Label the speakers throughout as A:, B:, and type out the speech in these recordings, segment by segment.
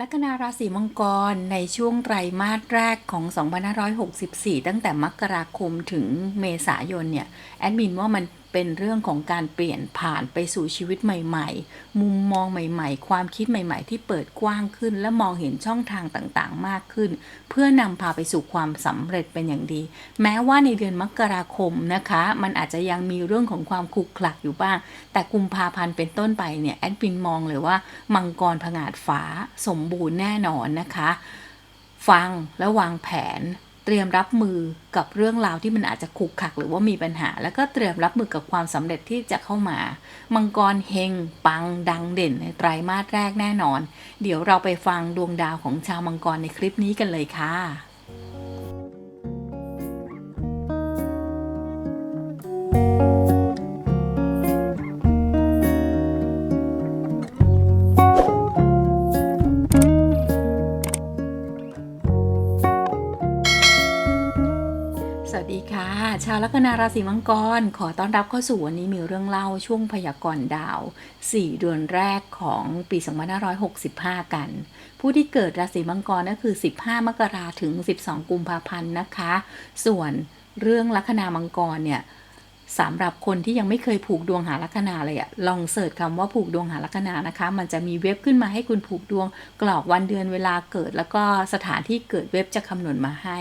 A: ลัคนาราศีมังกรในช่วงไตรมาสแรกของ 2564 ตั้งแต่มกราคมถึงเมษายนเนี่ย แอดมินว่ามัน เป็นเรื่องของการเปลี่ยนผ่านไปสู่ชีวิตใหม่ ๆ มุมมองใหม่ ๆ ความคิดใหม่ ๆ ที่เปิดกว้างขึ้น และมองเห็นช่องทางต่างๆ มากขึ้น เพื่อนำพาไปสู่ความสำเร็จเป็นอย่างดี แม้ว่าในเดือนมกราคมนะคะ มันอาจจะยังมีเรื่องของความขลุกขลักอยู่บ้าง แต่กุมภาพันธ์เป็นต้นไปเนี่ยแอดมินมองเลยว่า มังกรผงาดฟ้าสมบูรณ์แน่นอนนะคะ ฟังและวางแผน เตรียมรับมือกับเรื่องราวที่มันอาจจะขุกขักหรือว่ามีปัญหา แล้วก็เตรียมรับมือกับความสำเร็จที่จะเข้ามา มังกรเฮงปังดังเด่นในไตรมาสแรกแน่นอน เดี๋ยวเราไปฟังดวงดาวของชาวมังกรในคลิปนี้กันเลยค่ะ ชาวลัคนาราศีมังกร ขอต้อนรับเข้าสู่วันนี้มีเรื่องเล่าช่วงพยากรณ์ดาว 4 เดือนแรกของปี 2565 กัน ผู้ที่เกิดราศีมังกรก็คือ 15 มกราถึง 12 กุมภาพันธ์นะคะ ส่วนเรื่องลัคนามังกรเนี่ยสำหรับคนที่ยังไม่เคยผูกดวงหาลัคนาเลยอะลองเสิร์ชคำว่าผูกดวงหาลัคนานะคะ มันจะมีเว็บขึ้นมาให้คุณผูกดวง กรอกวันเดือนเวลาเกิด แล้วก็สถานที่เกิดเว็บจะคำนวณมาให้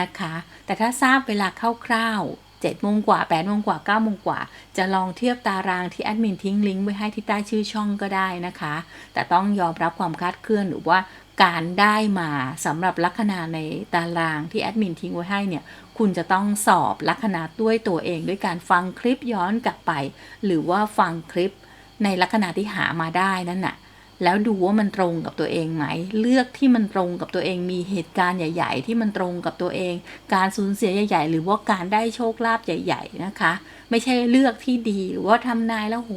A: นะคะ แต่ถ้าทราบเวลาคร่าวๆ 7โมงกว่า8โมงกว่า9โมงกว่า จะลองเทียบตารางที่แอดมินทิ้งลิงก์ไว้ให้ที่ใต้ชื่อช่องก็ได้นะคะ แต่ต้องยอมรับความคาดเคลื่อนหรือว่าการได้มาสำหรับลัคนาในตารางที่แอดมินทิ้งไว้ให้เนี่ย คุณจะต้องสอบลัคนาด้วยตัวเองด้วยการฟังคลิปย้อนกลับไป หรือว่าฟังคลิปในลัคนาที่หามาได้นั่นน่ะ แล้วดูว่ามันตรงกับตัวเองไหม เลือกที่มันตรงกับตัวเอง มีเหตุการณ์ใหญ่ ๆ ที่มันตรงกับตัวเอง การสูญเสียใหญ่ ๆ หรือว่าการได้โชคลาภใหญ่ ๆ นะคะ ไม่ใช่เลือกที่ดีหรือว่าทำนายแล้วโห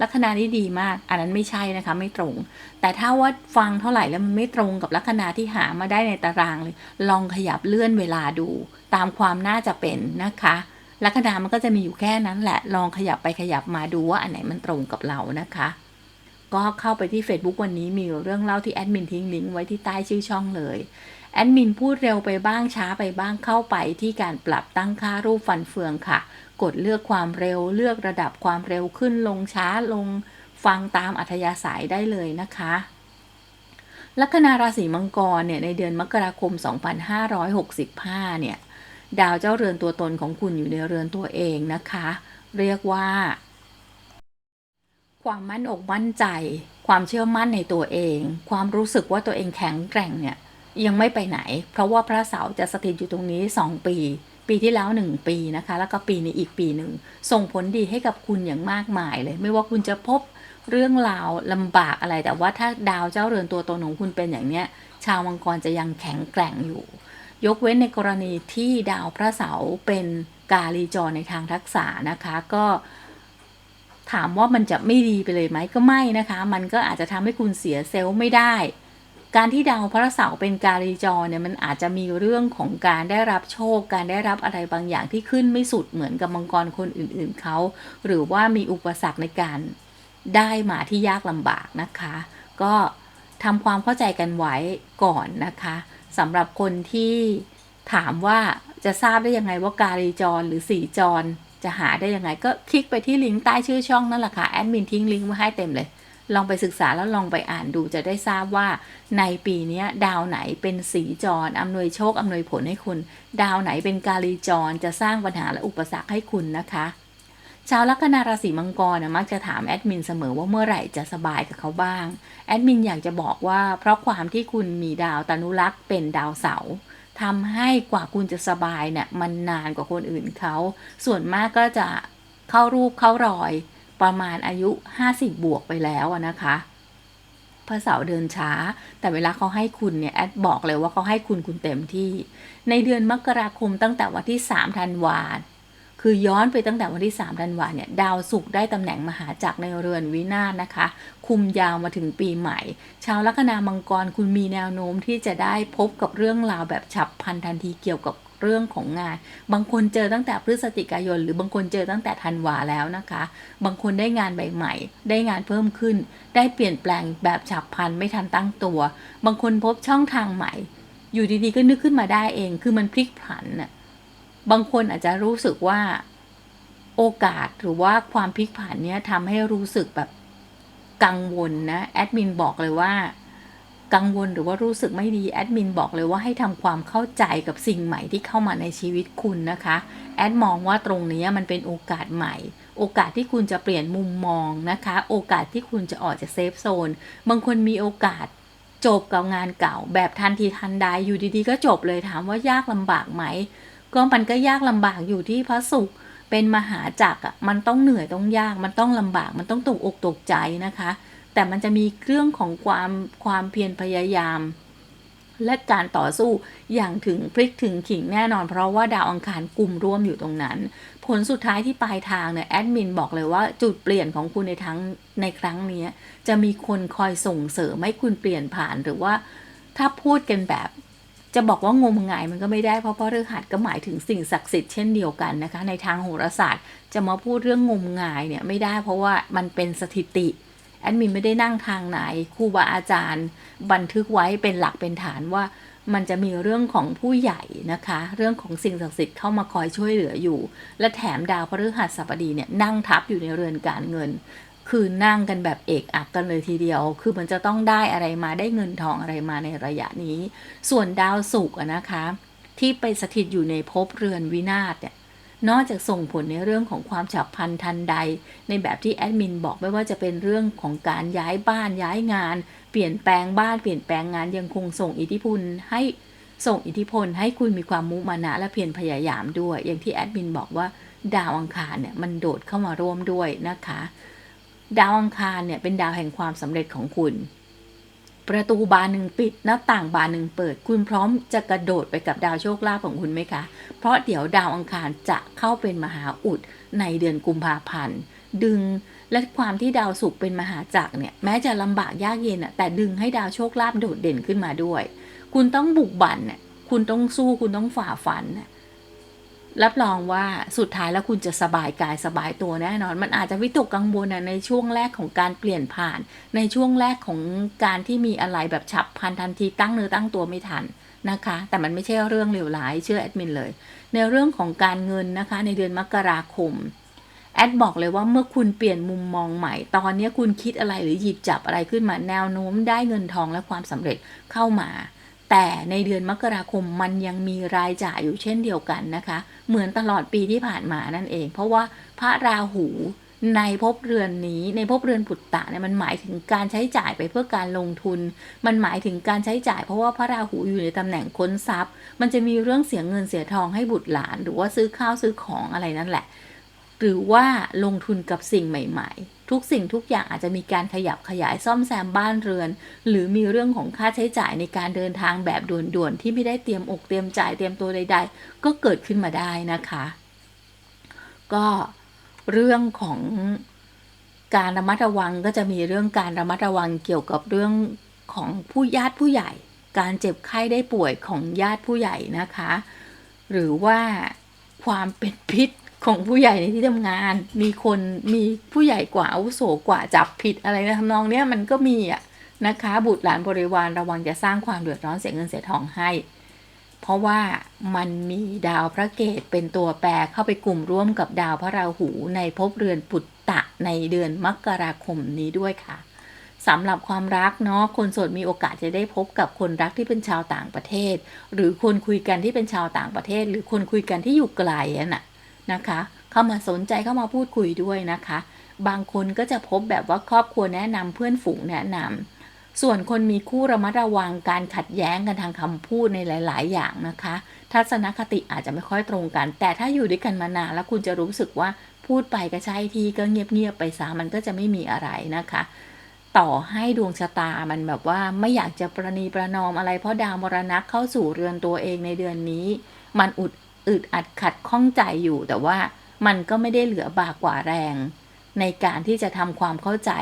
A: ลัคนานี้ดีมาก อันนั้นไม่ใช่นะคะไม่ตรง แต่ถ้าว่าฟังเท่าไหร่แล้วมันไม่ตรงกับลัคนาที่หามาได้ในตารางเลย ลองขยับเลื่อนเวลาดู ตามความน่าจะเป็นนะคะลัคนามันก็จะมีอยู่แค่นั้นแหละ ลองขยับไปขยับมาดูว่าอันไหนมันตรงกับเรานะคะ ก็เข้าไปที่ Facebook วันนี้มีเรื่องเล่าที่แอดมินทิ้งลิงก์ไว้ที่ใต้ชื่อช่องเลยแอดมินพูดเร็วไปบ้างช้าไปบ้างเข้าไปที่การปรับตั้งค่ารูปฟันเฟืองค่ะ กดเลือกความเร็วเลือกระดับความเร็วขึ้นลงช้าลงฟังตามอัธยาศัยได้เลยนะคะ ลัคนาราศีมังกรเนี่ยในเดือนมกราคม 2565 เนี่ย ดาวเจ้าเรือนตัวตนของคุณอยู่ในเรือนตัวเองนะคะ เรียกว่า ความมั่นอกมั่นใจ ความเชื่อมั่นในตัวเอง ความรู้สึกว่าตัวเองแข็งแกร่งเนี่ยยังไม่ไปไหน เพราะว่าพระเสาร์จะสถิตอยู่ตรงนี้ 2 ปี ปีที่แล้ว 1 ปีนะคะ แล้วก็ปีนี้อีกปีหนึ่ง ส่งผลดีให้กับคุณอย่างมากมายเลย ไม่ว่าคุณจะพบเรื่องราวลำบากอะไร แต่ว่าถ้าดาวเจ้าเรือนตัวตนของคุณเป็นอย่างเนี้ย ชาวมังกรจะยังแข็งแกร่งอยู่ ยกเว้นในกรณีที่ดาวพระเสาร์เป็นกาลีจรในทางทักษะนะคะ ก็ ถามว่ามันจะไม่ดีไปเลยไหมก็ไม่นะคะ มันก็อาจจะทำให้คุณเสียเซลล์ไม่ได้ การที่ดาวพระเสาร์เป็นกาลีจรเนี่ยมันอาจจะมีเรื่องของการได้รับโชค การได้รับอะไรบางอย่างที่ขึ้นไม่สุดเหมือนกับมังกรคนอื่นๆเขาหรือว่ามีอุปสรรคในการได้มาที่ยากลำบากนะคะ ก็ทำความเข้าใจกันไว้ก่อนนะคะสำหรับคนที่ถามว่าจะทราบได้ยังไงว่ากาลีจรหรือสีจร จะหาได้ยังไงก็คลิกไปที่ลิงก์ใต้ชื่อช่องนั่นแหละค่ะแอดมินทิ้งลิงก์ไว้ให้เต็มเลย ลองไปศึกษาแล้วลองไปอ่านดูจะได้ทราบว่า ในปีนี้ดาวไหนเป็นสีจรอำนวยโชคอำนวยผลให้คุณ ดาวไหนเป็นกาลีจรจะสร้างปัญหาและอุปสรรคให้คุณนะคะชาวลัคนาราศีมังกรนะมักจะถามแอดมินเสมอว่าเมื่อไหร่จะสบายกับเขาบ้าง แอดมินอยากจะบอกว่าเพราะความที่คุณมีดาวตานุรักษ์เป็นดาวเสาร์ ทำให้กว่าคุณจะสบายเนี่ยมันนานกว่าคนอื่นเขา ส่วนมากก็จะเข้ารูปเข้ารอยประมาณอายุ 50 บวกไปแล้วนะคะพระเสาร์เดินช้า แต่เวลาเขาให้คุณเนี่ยแอดบอกเลยว่าเขาให้คุณคุณเต็มที่ ในเดือนมกราคมตั้งแต่วันที่ 3 ธันวาคม คือย้อนไปตั้งแต่วันที่3ธันวาเนี่ย ดาวศุกร์ได้ตำแหน่งมหาจักรในเรือนวินาศนะคะ คุมยาวมาถึงปีใหม่ ชาวลัคนามังกรคุณมีแนวโน้มที่จะได้พบกับเรื่องราวแบบฉับพลันทันทีเกี่ยวกับเรื่องของงาน บางคนเจอตั้งแต่พฤศจิกายน หรือบางคนเจอตั้งแต่ธันวาแล้วนะคะ บางคนได้งานใหม่ๆ ได้งานเพิ่มขึ้น ได้เปลี่ยนแปลงแบบฉับพลันไม่ทันตั้งตัว บางคนพบช่องทางใหม่ อยู่ดีๆก็นึกขึ้นมาได้เอง คือมันพลิกผันน่ะ บางคนอาจจะรู้สึกว่าโอกาสหรือว่าความพลิกผันเนี้ยทำให้รู้สึกแบบกังวลนะแอดมินบอกเลยว่า กังวลหรือว่ารู้สึกไม่ดีแอดมินบอกเลยว่าให้ทำความเข้าใจกับสิ่งใหม่ที่เข้ามาในชีวิตคุณนะคะแอดมองว่าตรงนี้มันเป็นโอกาสใหม่ โอกาสที่คุณจะเปลี่ยนมุมมองนะคะ โอกาสที่คุณจะออกจากเซฟโซนบางคนมีโอกาสจบกับงานเก่า แบบทันทีทันใดอยู่ดีๆ ก็จบเลยถามว่ายากลำบากไหม ก็มันก็ยากลำบากอยู่ที่พระศุกร์เป็นมหาจักรอะมันต้องเหนื่อยต้องยากมันต้องลำบากมันต้องตกอกตกใจนะคะ แต่มันจะมีเรื่องของความความเพียรพยายาม และการต่อสู้อย่างถึงพลิกถึงขิงแน่นอน เพราะว่าดาวอังคารกลุ่มร่วมอยู่ตรงนั้น ผลสุดท้ายที่ปลายทางเนี่ยแอดมินบอกเลยว่าจุดเปลี่ยนของคุณในทั้งในครั้งนี้จะมีคนคอยส่งเสริมให้คุณเปลี่ยนผ่านหรือว่าถ้าพูดกันแบบ จะบอกว่างมงายมันก็ไม่ได้เพราะพระฤหัสก็หมายถึงสิ่งศักดิ์สิทธิ์เช่นเดียวกันนะคะ ในทางโหราศาสตร์ จะมาพูดเรื่องงมงายเนี่ยไม่ได้เพราะว่ามันเป็นสถิติแอดมินไม่ได้นั่งทางไหนครูบาอาจารย์ บันทึกไว้เป็นหลักเป็นฐานว่า มันจะมีเรื่องของผู้ใหญ่นะคะ เรื่องของสิ่งศักดิ์สิทธิ์เข้ามาคอยช่วยเหลืออยู่ และแถมดาวพฤหัสบดีเนี่ยนั่งทับอยู่ในเรือนการเงิน คือนั่งกันแบบเอกอักกันเลยทีเดียว คือมันจะต้องได้อะไรมาได้เงินทองอะไรมาในระยะนี้ ส่วนดาวศุกร์นะคะ ที่ไปสถิตอยู่ในภพเรือนวินาศเนี่ยนอกจากส่งผลในเรื่องของความฉับพลันทันใด ในแบบที่แอดมินบอกไม่ว่าจะเป็นเรื่องของการย้ายบ้านย้ายงาน เปลี่ยนแปลงบ้านเปลี่ยนแปลงงานยังคงส่งอิทธิพลให้ส่งอิทธิพลให้คุณมีความมุมานะและเพียรพยายามด้วย อย่างที่แอดมินบอกว่าดาวอังคารเนี่ยมันโดดเข้ามาร่วมด้วยนะคะ ดาวอังคารเนี่ยเป็นดาวแห่งความสำเร็จของคุณ ประตูบานหนึ่งปิดหน้าต่างบานหนึ่งเปิด คุณพร้อมจะกระโดดไปกับดาวโชคลาภของคุณไหมคะ เพราะเดี๋ยวดาวอังคารจะเข้าเป็นมหาอุดในเดือนกุมภาพันธ์ดึงและความที่ดาวศุกร์เป็นมหาจักรเนี่ยแม้จะลำบากยากเย็นอะแต่ดึงให้ดาวโชคลาภโดดเด่นขึ้นมาด้วย คุณต้องบุกบั่นน่ะคุณต้องสู้คุณต้องฝ่าฟันน่ะ รับรองว่าสุดท้ายแล้วคุณจะสบายกายสบายตัวแน่นอน มันอาจจะวิตกกังวลนะในช่วงแรกของการเปลี่ยนผ่าน ในช่วงแรกของการที่มีอะไรแบบฉับพลันทันทีตั้งเนื้อตั้งตัวไม่ทันนะคะ แต่มันไม่ใช่เรื่องเลวร้ายเชื่อแอดมินเลย ในเรื่องของการเงินนะคะ ในเดือนมกราคมแอดบอกเลยว่าเมื่อคุณเปลี่ยนมุมมองใหม่ ตอนนี้คุณคิดอะไรหรือหยิบจับอะไรขึ้นมาแนวโน้มได้เงินทองและความสำเร็จเข้ามา แต่ในเดือนมกราคมมันยังมีรายจ่ายอยู่เช่นเดียวกันนะคะ เหมือนตลอดปีที่ผ่านมานั่นเอง เพราะว่าพระราหูในภพเรือนนี้ในภพเรือนปุตตะเนี่ยมันหมายถึงการใช้จ่ายไปเพื่อการลงทุน มันหมายถึงการใช้จ่าย เพราะว่าพระราหูอยู่ในตำแหน่งค้นทรัพย์ มันจะมีเรื่องเสียเงินเสียทองให้บุตรหลาน หรือว่าซื้อข้าวซื้อของอะไรนั่นแหละ หรือว่าลงทุนกับสิ่งใหม่ ๆ ทุกสิ่งทุกอย่างอาจจะมีการขยับขยายซ่อมแซมบ้านเรือน หรือมีเรื่องของค่าใช้จ่ายในการเดินทางแบบด่วนๆที่ไม่ได้เตรียมอกเตรียมจ่ายเตรียมตัวใด ๆ ก็เกิดขึ้นมาได้นะคะ ก็เรื่องของการระมัดระวังก็จะมีเรื่องการระมัดระวังเกี่ยวกับเรื่องของผู้ญาติผู้ใหญ่ การเจ็บไข้ได้ป่วยของญาติผู้ใหญ่นะคะ หรือว่าความเป็นพิษ ของผู้ใหญ่ในที่ทำงาน มีคนมีผู้ใหญ่กว่าอาวุโสกว่าจับผิดอะไรนะทำนองเนี้ยมันก็มีอะนะคะ บุตรหลานบริวารระวังจะสร้างความเดือดร้อนเสียเงินเสียทองให้ เพราะว่ามันมีดาวพระเกตเป็นตัวแปรเข้าไปกลุ่มร่วมกับดาวพระราหูในภพเรือนปุตตะในเดือนมกราคมนี้ด้วยค่ะสำหรับความรักเนาะคนโสดมีโอกาสจะได้พบกับคนรักที่เป็นชาวต่างประเทศ หรือคนคุยกันที่เป็นชาวต่างประเทศ หรือคนคุยกันที่อยู่ไกลน่ะ นะคะ เข้ามาสนใจเข้ามาพูดคุยด้วยนะคะ บางคนก็จะพบแบบว่าครอบครัวแนะนำเพื่อนฝูงแนะนำส่วนคนมีคู่ระมัดระวังการขัดแย้งกันทางคำพูดในหลาย ๆ อย่างนะคะ ทัศนคติอาจจะไม่ค่อยตรงกัน แต่ถ้าอยู่ด้วยกันมานานแล้วคุณจะรู้สึกว่าพูดไปก็ใช่ทีก็เงียบ ๆ ไปซะมันก็จะไม่มีอะไรนะคะต่อให้ดวงชะตามันแบบว่าไม่อยากจะประนีประนอมอะไรเพราะดาวมรณะเข้าสู่เรือนตัวเองในเดือนนี้ มันอุด อึดอัดขัดข้องใจอยู่ แต่ว่ามันก็ไม่ได้เหลือบากกว่าแรง ในการที่จะทำความเข้าใจ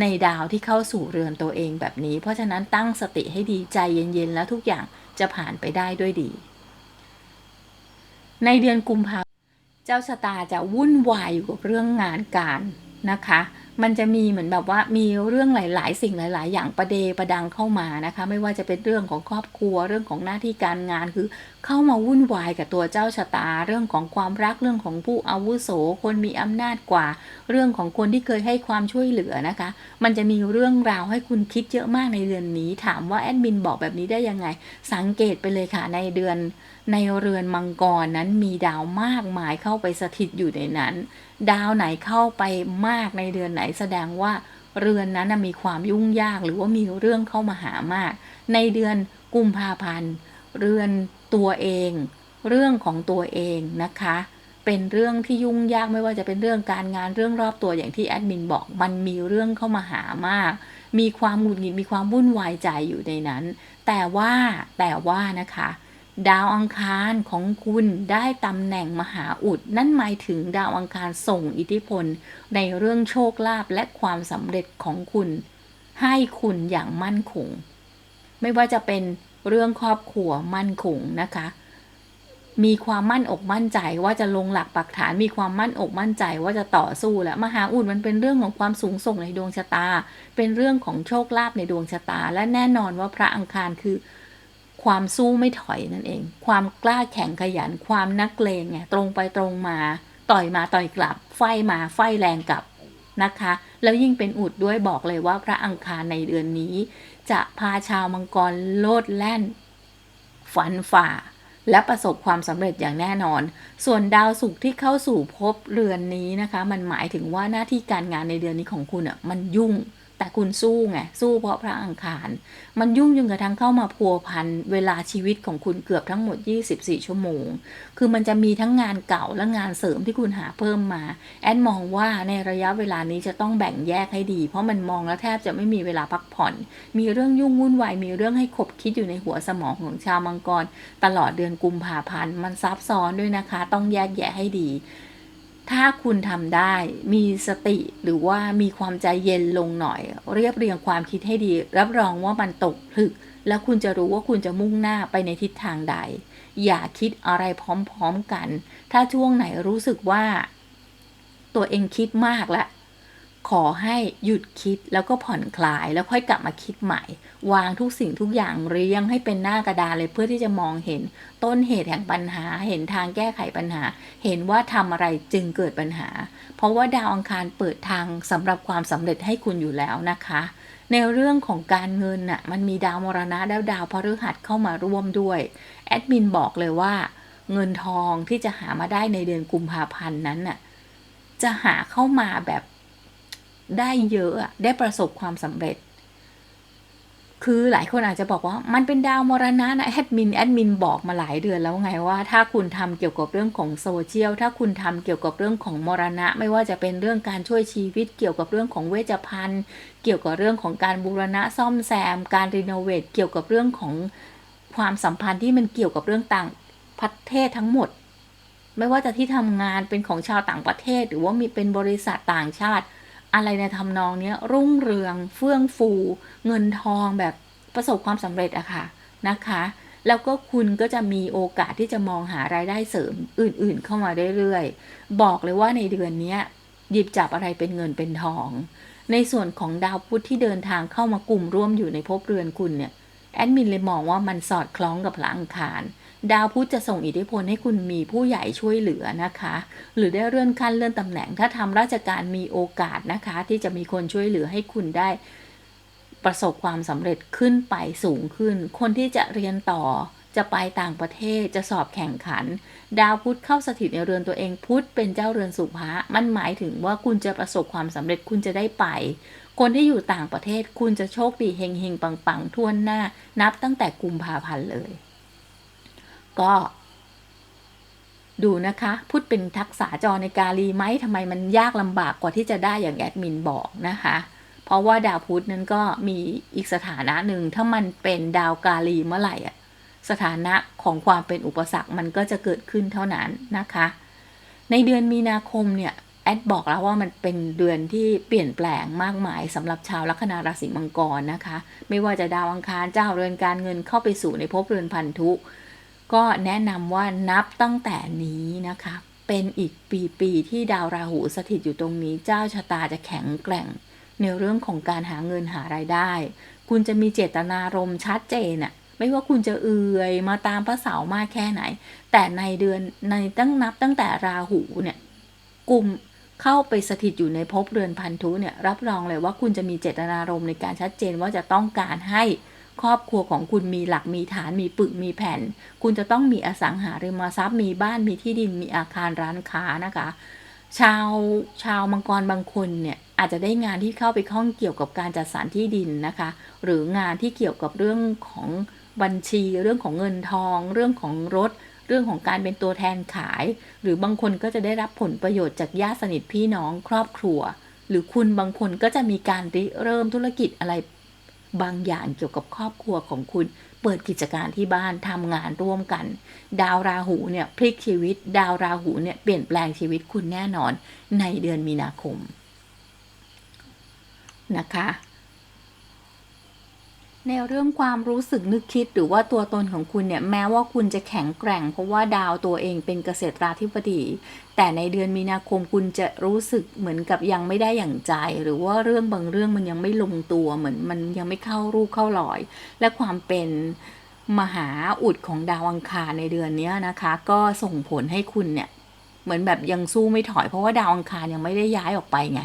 A: ในดาวที่เข้าสู่เรือนตัวเองแบบนี้ เพราะฉะนั้นตั้งสติให้ดีใจเย็นๆ แล้วทุกอย่างจะผ่านไปได้ด้วยดี ในเดือนกุมภาเจ้าชะตาจะวุ่นวายอยู่กับเรื่องงานการนะคะ มันจะมีเหมือนแบบว่ามีเรื่องหลาย ๆ สิ่งหลาย ๆ อย่างประเดประดังเข้ามานะคะ ไม่ว่าจะเป็นเรื่องของครอบครัวเรื่องของหน้าที่การงานคือ เข้ามาวุ่นวายกับตัวเจ้าชะตา เรื่องของความรักเรื่องของผู้อาวุโส คนมีอำนาจกว่า เรื่องของคนที่เคยให้ความช่วยเหลือนะคะ มันจะมีเรื่องราวให้คุณคิดเยอะมากในเดือนนี้ ถามว่าแอดมินบอกแบบนี้ได้ยังไง สังเกตไปเลยค่ะในเดือน ในเรือนมังกรนั้นมีดาวมากมายเข้าไปสถิตอยู่ในนั้น ดาวไหนเข้าไปมากในเดือนไหนแสดงว่าเรือนนั้นมีความยุ่งยากหรือว่ามีเรื่องเข้ามาหามาก ในเดือนกุมภาพันธ์ เรือนตัวเอง เรื่องของตัวเองนะคะ เป็นเรื่องที่ยุ่งยากไม่ว่าจะเป็นเรื่องการงานเรื่องรอบตัวอย่างที่แอดมินบอกมันมีเรื่องเข้ามาหามาก มีความหงุดหงิดมีความวุ่นวายใจอยู่ในนั้น แต่ว่าแต่ว่านะคะ ดาวอังคารของคุณได้ตำแหน่งมหาอุด นั่นหมายถึงดาวอังคารส่งอิทธิพล ในเรื่องโชคลาภและความสำเร็จของคุณ ให้คุณอย่างมั่นคง ไม่ว่าจะเป็นเรื่องครอบครัวมั่นคงนะคะ มีความมั่นอกมั่นใจว่าจะลงหลักปักฐาน มีความมั่นอกมั่นใจว่าจะต่อสู้และมหาอุดมันเป็นเรื่องของความสูงส่งในดวงชะตา เป็นเรื่องของโชคลาภในดวงชะตา และแน่นอนว่าพระอังคารคือ ความสู้ไม่ถอยนั่นเอง ความกล้าแข็งขยัน ความนักเลงไงตรงไปตรงมา ต่อยมาต่อยกลับ ไฟมาไฟแรงกลับนะคะ แล้วยิ่งเป็นอุดด้วยบอกเลยว่าพระอังคารในเดือนนี้ จะพาชาวมังกรโลดแล่น ฝันฝ่า และประสบความสำเร็จอย่างแน่นอน ส่วนดาวศุกร์ที่เข้าสู่ภพเรือนนี้นะคะ มันหมายถึงว่าหน้าที่การงานในเดือนนี้ของคุณอะ่ะมันยุ่ง แต่คุณสู้ไงสู้เพราะพระอังคาร มันยุ่งจนกระทั่งเข้ามาพัวพันเวลาชีวิตของคุณเกือบทั้งหมด 24 ชั่วโมง คือมันจะมีทั้งงานเก่าและงานเสริมที่คุณหาเพิ่มมา แอนมองว่าในระยะเวลานี้จะต้องแบ่งแยกให้ดี เพราะมันมองแล้วแทบจะไม่มีเวลาพักผ่อน มีเรื่องยุ่งวุ่นวายมีเรื่องให้ขบคิดอยู่ในหัวสมองของชาวมังกร ตลอดเดือนกุมภาพันธ์มันซับซ้อนด้วยนะคะ ต้องแยกแยะให้ดี ถ้าคุณทำได้มีสติหรือว่ามีความใจเย็นลงหน่อย เรียบเรียงความคิดให้ดี รับรองว่ามันตกผลึก แล้วคุณจะรู้ว่าคุณจะมุ่งหน้าไปในทิศทางใด อย่าคิดอะไรพร้อมๆกัน ถ้าช่วงไหนรู้สึกว่า ตัวเองคิดมากแล้ว ขอให้หยุดคิดแล้วก็ผ่อนคลายแล้วค่อยกลับมาคิดใหม่ วางทุกสิ่งทุกอย่างเรียงให้เป็นหน้ากระดานเลยเพื่อที่จะมองเห็นต้นเหตุแห่งปัญหา เห็นทางแก้ไขปัญหา เห็นว่าทำอะไรจึงเกิดปัญหา เพราะว่าดาวอังคารเปิดทางสำหรับความสำเร็จให้คุณอยู่แล้วนะคะ ในเรื่องของการเงินน่ะมันมีดาวมรณะแล้วดาวพฤหัสเข้ามาร่วมด้วยแอดมินบอกเลยว่า เงินทองที่จะหามาได้ในเดือนกุมภาพันธ์นั้นน่ะจะหาเข้ามาแบบ ได้เยอะอะได้ประสบความสำเร็จ คือหลายคนอาจจะบอกว่ามันเป็นดาวมรณะนะแอดมินแอดมินบอกมาหลายเดือนแล้วไงว่า ถ้าคุณทำเกี่ยวกับเรื่องของโซเชียลถ้าคุณทำเกี่ยวกับเรื่องของมรณะ ไม่ว่าจะเป็นเรื่องการช่วยชีวิต เกี่ยวกับเรื่องของเวชภัณฑ์ เกี่ยวกับเรื่องของการบูรณะซ่อมแซม การรีโนเวทเกี่ยวกับเรื่องของความสัมพันธ์ที่มันเกี่ยวกับเรื่องต่างประเทศทั้งหมด ไม่ว่าจะที่ทำงานเป็นของชาวต่างประเทศ หรือว่ามีเป็นบริษัทต่างชาติ อะไรในทำนองเนี้ยรุ่งเรืองเฟื่องฟู เงินทองแบบประสบความสำเร็จอะค่ะนะคะ แล้วก็คุณก็จะมีโอกาสที่จะมองหารายได้เสริมอื่นๆ เข้ามาเรื่อยๆ บอกเลยว่าในเดือนนี้หยิบจับอะไรเป็นเงินเป็นทอง ในส่วนของดาวพุธที่เดินทางเข้ามากลุ่มร่วมอยู่ในภพเรือนคุณเนี่ยแอดมินเลยมองว่ามันสอดคล้องกับพระอังคาร ดาวพุธจะส่งอิทธิพลให้คุณมีผู้ใหญ่ช่วยเหลือนะคะ หรือได้เลื่อนขั้นเลื่อนตำแหน่ง ถ้าทำราชการมีโอกาสนะคะ ที่จะมีคนช่วยเหลือให้คุณได้ ประสบความสำเร็จขึ้นไปสูงขึ้น คนที่จะเรียนต่อจะไปต่างประเทศจะสอบแข่งขัน ดาวพุธเข้าสถิตในเรือนตัวเองพุธเป็นเจ้าเรือนสุภะมันหมายถึงว่าคุณจะประสบความสำเร็จคุณจะได้ไป คนที่อยู่ต่างประเทศคุณจะโชคดีเฮงเฮงปังปังทั่วหน้า นับตั้งแต่กุมภาพันธ์เลย ก็ดูนะคะพุทธเป็นทักษะจรในกาลีไหมทำไมมันยากลำบากกว่าที่จะได้อย่างแอดมินบอกนะคะ เพราะว่าดาวพุธนั้นก็มีอีกสถานะหนึ่งถ้ามันเป็นดาวกาลีเมื่อไหร่อะสถานะของความเป็นอุปสรรคมันก็จะเกิดขึ้นเท่านั้นนะคะ ในเดือนมีนาคมเนี่ยแอดบอกแล้วว่ามันเป็นเดือนที่เปลี่ยนแปลงมากมายสำหรับชาวลัคนาราศีมังกรนะคะ ไม่ว่าจะดาวอังคารเจ้าเรือนการเงินเข้าไปสู่ในภพเรือนพันธุ ก็แนะนำว่านับตั้งแต่นี้นะคะ เป็นอีกปีๆที่ดาวราหูสถิตอยู่ตรงนี้ เจ้าชะตาจะแข็งแกร่ง ในเรื่องของการหาเงินหารายได้ คุณจะมีเจตนารมณ์ชัดเจนอะไม่ว่าคุณจะเอื่อยมาตามพระเสาร์มากแค่ไหน แต่ในเดือนในตั้งนับตั้งแต่ราหูเนี่ยกลุ่มเข้าไปสถิตอยู่ในภพเรือนพันธุเนี่ยรับรองเลยว่าคุณจะมีเจตนารมณ์ในการชัดเจนว่าจะต้องการให้ ครอบครัวของคุณมีหลักมีฐานมีปึกมีแผ่น คุณจะต้องมีอสังหาริมทรัพย์มีบ้านมีที่ดินมีอาคารร้านค้านะคะ ชาวชาวมังกรบางคนเนี่ยอาจจะได้งานที่เข้าไปข้องเกี่ยวกับการจัดสรรที่ดินนะคะ หรืองานที่เกี่ยวกับเรื่องของบัญชี เรื่องของเงินทอง เรื่องของรถ เรื่องของการเป็นตัวแทนขาย หรือบางคนก็จะได้รับผลประโยชน์จากญาติสนิทพี่น้องครอบครัว หรือคุณบางคนก็จะมีการริเริ่มธุรกิจอะไร บางอย่างเกี่ยวกับครอบครัวของคุณ เปิดกิจการที่บ้านทำงานร่วมกัน ดาวราหูเนี่ยพลิกชีวิต ดาวราหูเนี่ยเปลี่ยนแปลงชีวิตคุณแน่นอนในเดือนมีนาคมนะคะ ในเรื่องความรู้สึกนึกคิดหรือว่าตัวตนของคุณเนี่ยแม้ว่าคุณจะแข็งแกร่ง เพราะว่าดาวตัวเองเป็นเกษตราธิบดี แต่ในเดือนมีนาคมคุณจะรู้สึกเหมือนกับยังไม่ได้อย่างใจ หรือว่าเรื่องบางเรื่องมันยังไม่ลงตัวเหมือนมันยังไม่เข้ารูปเข้ารอย และความเป็นมหาอุดของดาวอังคารในเดือนนี้นะคะ ก็ส่งผลให้คุณเนี่ยเหมือนแบบยังสู้ไม่ถอย เพราะว่าดาวอังคารยังไม่ได้ย้ายออกไปไง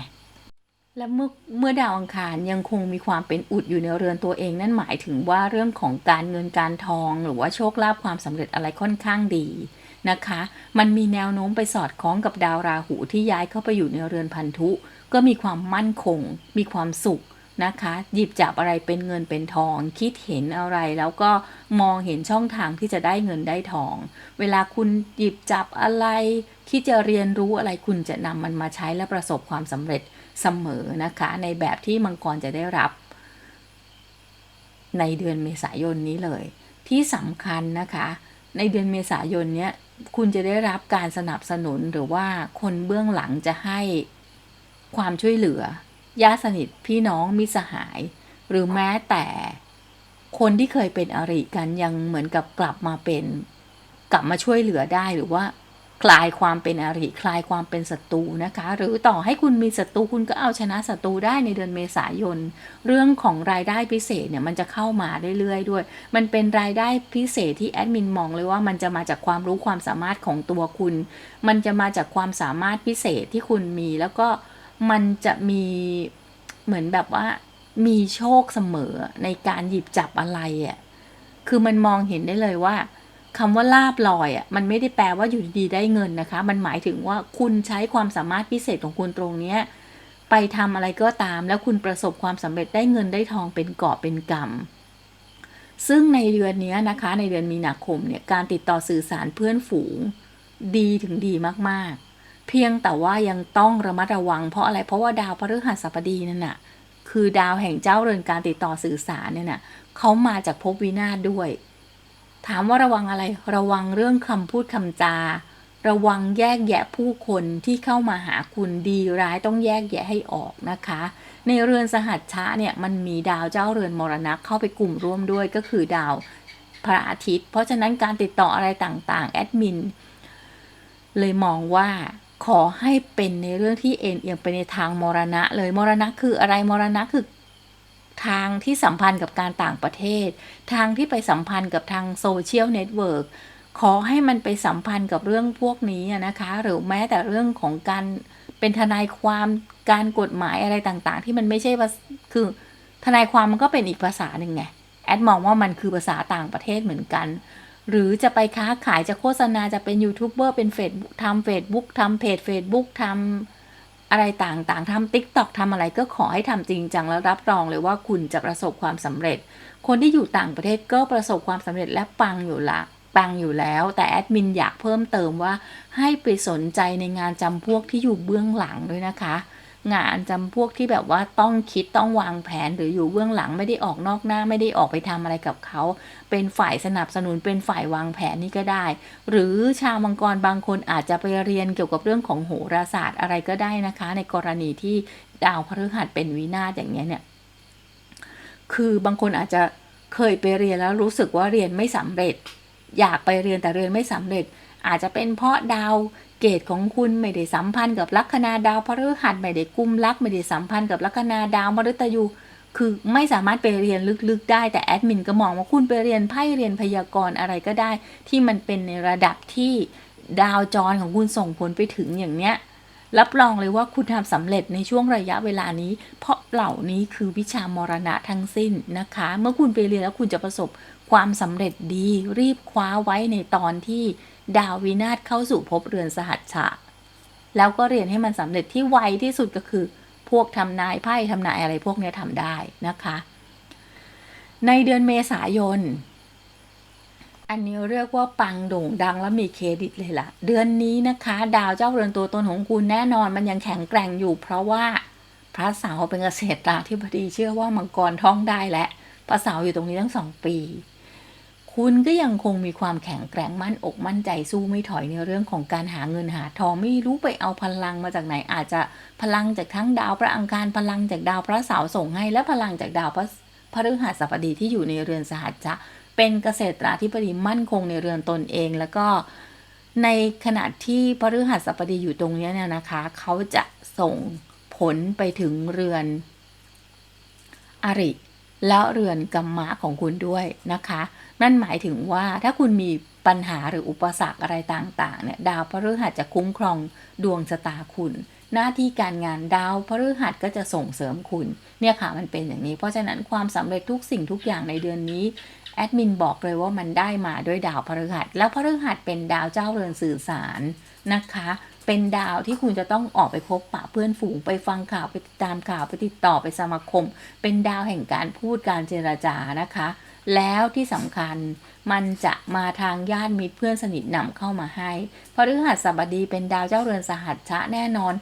A: และเมื่อเมื่อดาวอังคารยังคงมีความเป็นอุดอยู่ในเรือนตัวเองนั่นหมายถึงว่าเรื่องของการเงินการทอง หรือว่าโชคลาภความสำเร็จอะไรค่อนข้างดีนะคะ มันมีแนวโน้มไปสอดคล้องกับดาวราหูที่ย้ายเข้าไปอยู่ในเรือนพันธุ ก็มีความมั่นคง มีความสุขนะคะ หยิบจับอะไรเป็นเงินเป็นทอง คิดเห็นอะไรแล้วก็มองเห็นช่องทางที่จะได้เงินได้ทอง เวลาคุณหยิบจับอะไร คิดจะเรียนรู้อะไรคุณจะนำมันมาใช้และประสบความสำเร็จ เสมอนะคะ ในแบบที่มังกรจะได้รับ ในเดือนเมษายนนี้เลย ที่สำคัญนะคะ ในเดือนเมษายนเนี้ยคุณจะได้รับการสนับสนุนหรือว่าคนเบื้องหลังจะให้ความช่วยเหลือญาติสนิทพี่น้องมิสหาย หรือแม้แต่คนที่เคยเป็นอริกันยังเหมือนกับกลับมาเป็น กลับมาช่วยเหลือได้หรือว่า คลายความเป็นอริคลายความเป็นศัตรูนะคะ หรือต่อให้คุณมีศัตรูคุณก็เอาชนะศัตรูได้ในเดือนเมษายน เรื่องของรายได้พิเศษเนี่ยมันจะเข้ามาเรื่อยๆด้วย มันเป็นรายได้พิเศษที่แอดมินมองเลยว่ามันจะมาจากความรู้ความสามารถของตัวคุณ มันจะมาจากความสามารถพิเศษที่คุณมี แล้วก็มันจะมีเหมือนแบบว่ามีโชคเสมอในการหยิบจับอะไรอะ่ะคือมันมองเห็นได้เลยว่า คำว่าลาบลอยอะ่ะมันไม่ได้แปลว่าอยู่ดีๆได้เงินนะคะ มันหมายถึงว่าคุณใช้ความสามารถพิเศษของคุณตรงเนี้ยไปทำอะไรก็ตาม แล้วคุณประสบความสำเร็จได้เงินได้ทองเป็นกอบเป็นกำซึ่งในเดือนนี้นะคะ ในเดือนมีนาคมเนี่ยการติดต่อสื่อสารเพื่อนฝูง ดีถึงดีมากๆ เพียงแต่ว่ายังต้องระมัดระวังเพราะอะไรเพราะว่าดาวพฤหัสบดีนั่นน่ะคือดาวแห่งเจ้าเรือนการติดต่อสื่อสารเนี่ยน่ะเขามาจากภพวินาศด้วย ถามว่าระวังอะไร ระวังเรื่องคำพูดคำจา ระวังแยกแยะผู้คนที่เข้ามาหาคุณดีร้ายต้องแยกแยะให้ออกนะคะ ในเรือนสหัชชะเนี่ยมันมีดาวเจ้าเรือนมรณะเข้าไปกลุ่มร่วมด้วยก็คือดาวพระอาทิตย์ เพราะฉะนั้นการติดต่ออะไรต่างๆ แอดมิน เลยมองว่าขอให้เป็นในเรื่องที่เอ็นเอียงไปในทางมรณะ เลยมรณะคืออะไรมรณะคือ ทางที่สัมพันธ์กับการต่างประเทศ ทางที่ไปสัมพันธ์กับทางโซเชียลเน็ตเวิร์กขอให้มันไปสัมพันธ์กับเรื่องพวกนี้นะคะ หรือแม้แต่เรื่องของการเป็นทนายความการกฎหมายอะไรต่างๆ ที่มันไม่ใช่ว่าคือทนายความมันก็เป็นอีกภาษาหนึ่งไงแอดมองว่ามันคือภาษาต่างประเทศเหมือนกัน หรือจะไปค้าขายจะโฆษณาจะเป็นยูทูบเบอร์เป็นเฟซบุ๊กทำเฟซบุ๊กทำเพจเฟซบุ๊กทำ อะไรต่างๆทำติ๊กต็อกทำอะไรก็ขอให้ทำจริงจังแล้วรับรองเลยว่าคุณจะประสบความสำเร็จ คนที่อยู่ต่างประเทศก็ประสบความสำเร็จและปังอยู่ละปังอยู่แล้ว แต่แอดมินอยากเพิ่มเติมว่าให้ไปสนใจในงานจำพวกที่อยู่เบื้องหลังด้วยนะคะ งานจำพวกที่แบบว่าต้องคิดต้องวางแผนหรืออยู่เบื้องหลังไม่ได้ออกนอกหน้าไม่ได้ออกไปทำอะไรกับเขา เป็นฝ่ายสนับสนุนเป็นฝ่ายวางแผนนี่ก็ได้ หรือชาวมังกรบางคนอาจจะไปเรียนเกี่ยวกับเรื่องของโหราศาสตร์อะไรก็ได้นะคะ ในกรณีที่ดาวพฤหัสเป็นวินาศอย่างนี้เนี่ย คือบางคนอาจจะเคยไปเรียนแล้วรู้สึกว่าเรียนไม่สำเร็จ อยากไปเรียนแต่เรียนไม่สำเร็จ อาจจะเป็นเพราะดาว เกตของคุณไม่ได้สัมพันธ์กับลัคนาดาวพฤหัสไม่ได้กุมลักไม่ได้สัมพันธ์กับลัคนาดาวมฤตยู คือไม่สามารถไปเรียนลึกๆ ได้แต่แอดมินก็มองว่าคุณไปเรียนไพ่เรียนพยากรณ์อะไรก็ได้ ที่มันเป็นในระดับที่ดาวจรของคุณส่งผลไปถึงอย่างเนี้ยรับรองเลยว่าคุณทำสำเร็จในช่วงระยะเวลานี้ เพราะเหล่านี้คือวิชามรณะทั้งสิ้นนะคะ เมื่อคุณไปเรียนแล้วคุณจะประสบความสำเร็จดี รีบคว้าไว้ในตอนที่ ดาววินาศเข้าสู่ภพเรือนสหัชชะแล้วก็เรียนให้มันสำเร็จที่ไวที่สุดก็คือ พวกทำนายไพ่ทำนายอะไรพวกนี้ยทำได้นะคะ ในเดือนเมษายน อันนี้เรียกว่าปังโด่งดังและมีเครดิตเลยล่ะ เดือนนี้นะคะ ดาวเจ้าเรือนตัวตนของคุณแน่นอนมันยังแข็งแกร่งอยู่ เพราะว่าพระเสาร์เป็นเกษตราธิบดีเชื่อว่ามังกรท่องได้และพระเสาร์อยู่ตรงนี้ทั้งสองปี คุณก็ยังคงมีความแข็งแกร่งมั่นอกมั่นใจสู้ไม่ถอยในเรื่องของการหาเงินหาทองไม่รู้ไปเอาพลังมาจากไหน อาจจะพลังจากทั้งดาวพระอังคารพลังจากดาวพระเสาร์ส่งให้ และพลังจากดาวพระพฤหัสบดีที่อยู่ในเรือนสหัชจะเป็นเกษตราธิบดีมั่นคงในเรือนตนเอง แล้วก็ในขณะที่พฤหัสบดีอยู่ตรงนี้เนี่ยนะคะ เขาจะส่งผลไปถึงเรือนอริ แล้วเรือนกัมมะของคุณด้วยนะคะ นั่นหมายถึงว่าถ้าคุณมีปัญหาหรืออุปสรรคอะไรต่างๆเนี่ยดาวพฤหัสจะคุ้มครองดวงชะตาคุณ หน้าที่การงานดาวพฤหัสก็จะส่งเสริมคุณ เนี่ยค่ะมันเป็นอย่างนี้ เพราะฉะนั้นความสำเร็จทุกสิ่งทุกอย่างในเดือนนี้แอดมินบอกเลยว่ามันได้มาด้วยดาวพฤหัส แล้วพฤหัสเป็นดาวเจ้าเรือนสื่อสารนะคะ เป็นดาวที่คุณจะต้องออกไปพบปะเพื่อนฝูงไปฟังข่าวไปติดตามข่าวไปติดต่อไปสมาคม เป็นดาวแห่งการพูดการเจรจานะคะ แล้วที่สำคัญมันจะมาทางญาติมิตรเพื่อนสนิทนำเข้ามาให้พฤหัสบดีเป็นดาวเจ้าเรือนสหัชชะแน่นอน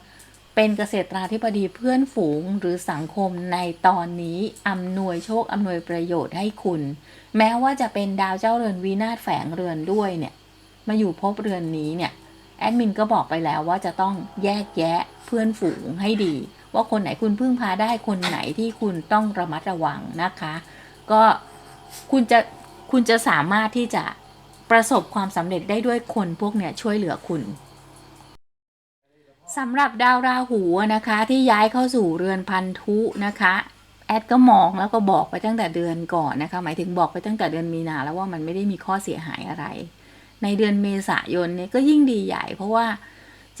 A: เป็นเกษตราธิบดีเพื่อนฝูงหรือสังคมในตอนนี้อำนวยโชคอำนวยประโยชน์ให้คุณ แม้ว่าจะเป็นดาวเจ้าเรือนวินาศแฝงเรือนด้วยเนี่ยมาอยู่พบเรือนนี้เนี่ย แอดมินก็บอกไปแล้วว่าจะต้องแยกแยะเพื่อนฝูงให้ดี ว่าคนไหนคุณพึ่งพาได้คนไหนที่คุณต้องระมัดระวังนะคะ ก็คุณจะคุณจะสามารถที่จะประสบความสำเร็จได้ด้วยคนพวกเนี้ยช่วยเหลือคุณสำหรับดาวราหูนะคะ ที่ย้ายเข้าสู่เรือนพันธุนะคะแอดก็มองแล้วก็บอกไปตั้งแต่เดือนก่อนนะคะ หมายถึงบอกไปตั้งแต่เดือนมีนาแล้วว่ามันไม่ได้มีข้อเสียหายอะไร ในเดือนเมษายนเนี่ยก็ยิ่งดีใหญ่ เพราะว่า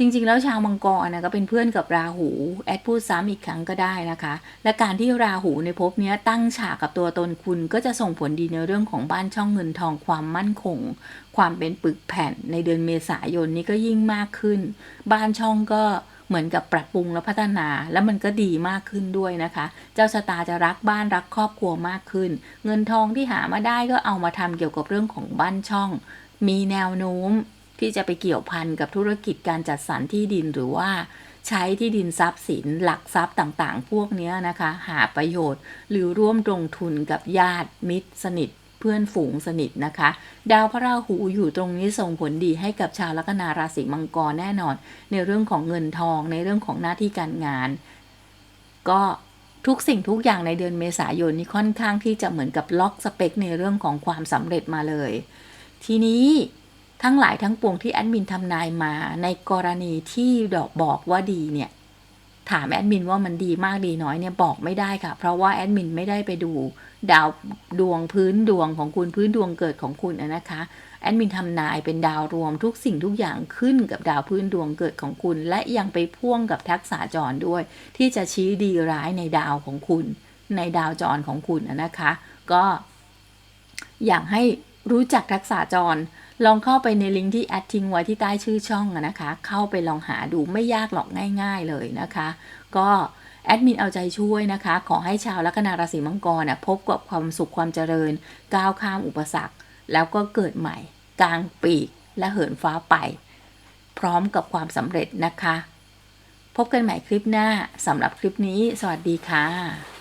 A: จริง ๆ แล้วชาวมังกรนะก็เป็นเพื่อนกับราหูแอดพูดซ้ำอีกครั้งก็ได้นะคะ และการที่ราหูในภพนี้ตั้งฉากกับตัวตนคุณก็จะส่งผลดีในเรื่องของบ้านช่องเงินทองความมั่นคง ความเป็นปึกแผ่นในเดือนเมษายนนี้ก็ยิ่งมากขึ้น บ้านช่องก็เหมือนกับปรับปรุงและพัฒนา แล้วมันก็ดีมากขึ้นด้วยนะคะ เจ้าชะตาจะรักบ้านรักครอบครัวมากขึ้น เงินทองที่หามาได้ก็เอามาทำเกี่ยวกับเรื่องของบ้านช่อง มีแนวโน้มที่จะไปเกี่ยวพันกับธุรกิจการจัดสรรที่ดินหรือว่าใช้ที่ดินทรัพย์สินหลักทรัพย์ต่างๆ พวกเนี้ยนะคะ หาประโยชน์ หรือร่วมลงทุนกับญาติมิตรสนิทเพื่อนฝูงสนิทนะคะ ดาวพระราหูอยู่ตรงนี้ส่งผลดีให้กับชาวลัคนาราศีมังกรแน่นอน ในเรื่องของเงินทองในเรื่องของหน้าที่การงาน ก็ทุกสิ่งทุกอย่างในเดือนเมษายนนี้ค่อนข้างที่จะเหมือนกับล็อกสเปคในเรื่องของความสำเร็จมาเลย ทีนี้ทั้งหลายทั้งปวงที่แอดมินทำนายมา ในกรณีที่ดอกบอกว่าดีเนี่ย ถามแอดมินว่ามันดีมากดีน้อยเนี่ยบอกไม่ได้ค่ะ เพราะว่าแอดมินไม่ได้ไปดู ดาวดวงพื้นดวงของคุณพื้นดวงเกิดของคุณนะคะแอดมินทำนายเป็นดาวรวมทุกสิ่งทุกอย่างขึ้นกับดาวพื้นดวงเกิดของคุณ และยังไปพ่วงกับทักษะจรด้วย ที่จะชี้ดีร้ายในดาวของคุณ ในดาวจรของคุณนะคะ ก็อยากให้ รู้จักทักษะจร ลองเข้าไปในลิงก์ที่แอดทิ้งไว้ที่ใต้ชื่อช่องนะคะ เข้าไปลองหาดูไม่ยากหรอกง่าย ๆเลยนะคะ ก็แอดมินเอาใจช่วยนะคะ ขอให้ชาวลัคนาราศีมังกรนะพบกับความสุขความเจริญ ก้าวข้ามอุปสรรค แล้วก็เกิดใหม่ กลางปีกและเหินฟ้าไป พร้อมกับความสำเร็จนะคะ พบกันใหม่คลิปหน้าสำหรับคลิปนี้ สวัสดีค่ะ